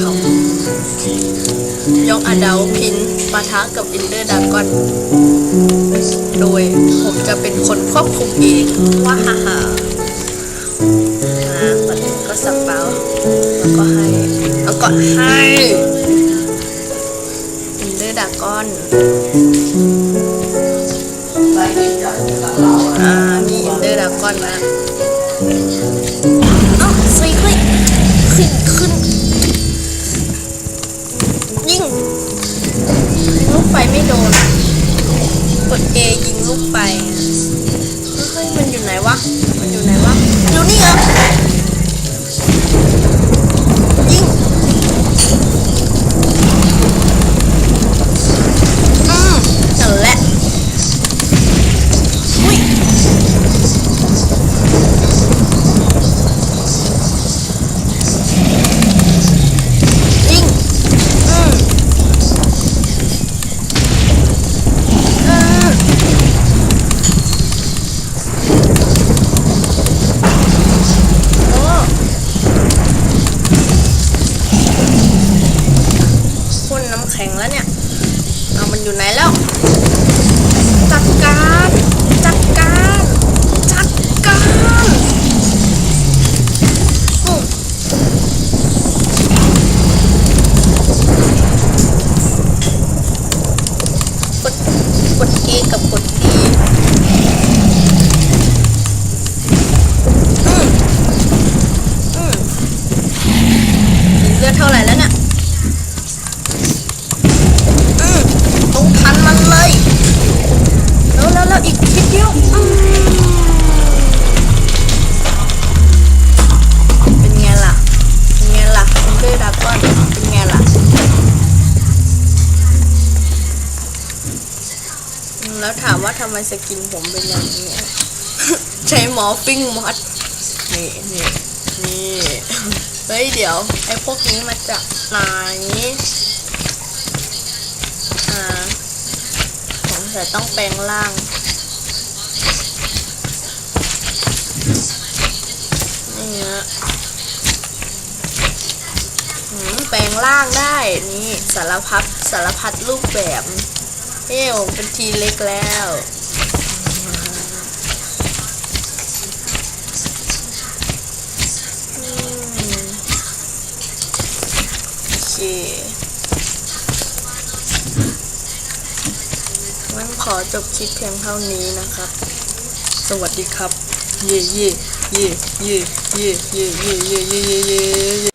ยองอดาวพินปะทะกับอินเดอร์ดากอน โดยผมจะเป็นคนควบคุมเองว่าฮ่าฮ่าอ่าก่อนอื่นก็สับเปล่าแล้วก็ให้แล้วก็ให้อินเดอร์ดากอนอ่ามีอินเดอร์ดากอนนะเอ้าซีคลิกขึ้นขึ้น ไม่โดนกด A ยิง ข็งแล้วเนี่ย เอามันอยู่ไหนแล้ว แล้วถามว่าทำไมสกินผมเป็นอย่างนี้ ใช้หมอปิ้งมอดนี่นี่นี่เฮ้ยเดี๋ยว ไอ้พวกนี้มาจากไหนอ่าสงสัยต้องแปลงร่างนี่ฮะหืมแปลงร่างได้ นี่สารพัดสารพัดรูปแบบ เฮ้ยเป็นทีเล็กแล้วโอเคงั้นขอจบคลิปเพียงเท่านี้นะครับ สวัสดีครับ เย่เย่เย่เย่เย่เย่เย่เย่เย่เย่